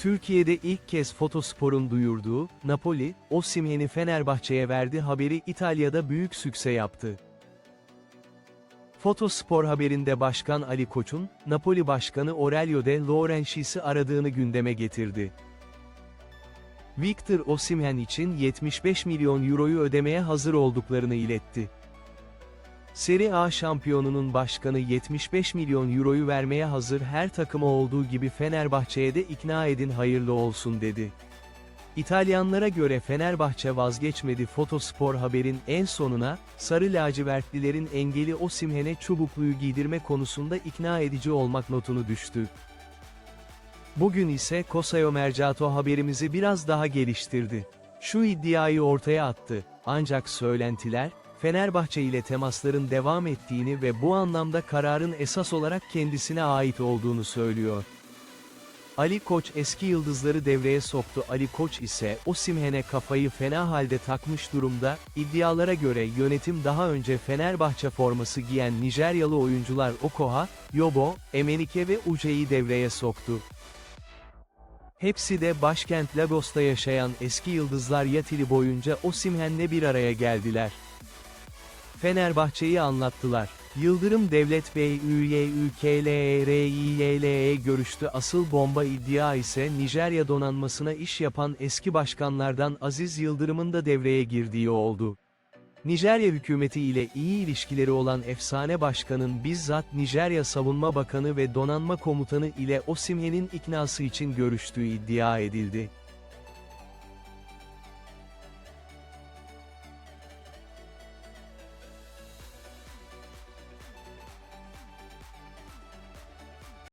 Türkiye'de ilk kez Fotospor'un duyurduğu, Napoli, Osimhen'i Fenerbahçe'ye verdi haberi İtalya'da büyük sükse yaptı. Fotospor haberinde Başkan Ali Koç'un, Napoli Başkanı Aurelio De Laurentiis'i aradığını gündeme getirdi. Victor Osimhen için 75 milyon euroyu ödemeye hazır olduklarını iletti. Serie A şampiyonunun başkanı 75 milyon euroyu vermeye hazır her takıma olduğu gibi Fenerbahçe'ye de ikna edin hayırlı olsun dedi. İtalyanlara göre Fenerbahçe vazgeçmedi Fotospor haberin en sonuna, Sarı lacivertlilerin engeli Osimhen'e çubukluyu giydirme konusunda ikna edici olmak notunu düştü. Bugün ise Kosayo Mercato haberimizi biraz daha geliştirdi. Şu iddiayı ortaya attı, ancak söylentiler, Fenerbahçe ile temasların devam ettiğini ve bu anlamda kararın esas olarak kendisine ait olduğunu söylüyor. Ali Koç eski yıldızları devreye soktu. Ali Koç ise Osimhen'e kafayı fena halde takmış durumda. İddialara göre yönetim daha önce Fenerbahçe forması giyen Nijeryalı oyuncular Okoha, Yobo, Emenike ve Uce'yi devreye soktu. Hepsi de başkent Lagos'ta yaşayan eski yıldızlar yatili boyunca Osimhen'le bir araya geldiler. Fenerbahçe'yi anlattılar. Yıldırım Devlet Bey ÜYÜKLERİYLE görüştü asıl bomba iddia ise Nijerya donanmasına iş yapan eski başkanlardan Aziz Yıldırım'ın da devreye girdiği oldu. Nijerya hükümeti ile iyi ilişkileri olan efsane başkanın bizzat Nijerya Savunma Bakanı ve Donanma Komutanı ile Osimhen'in iknası için görüştüğü iddia edildi.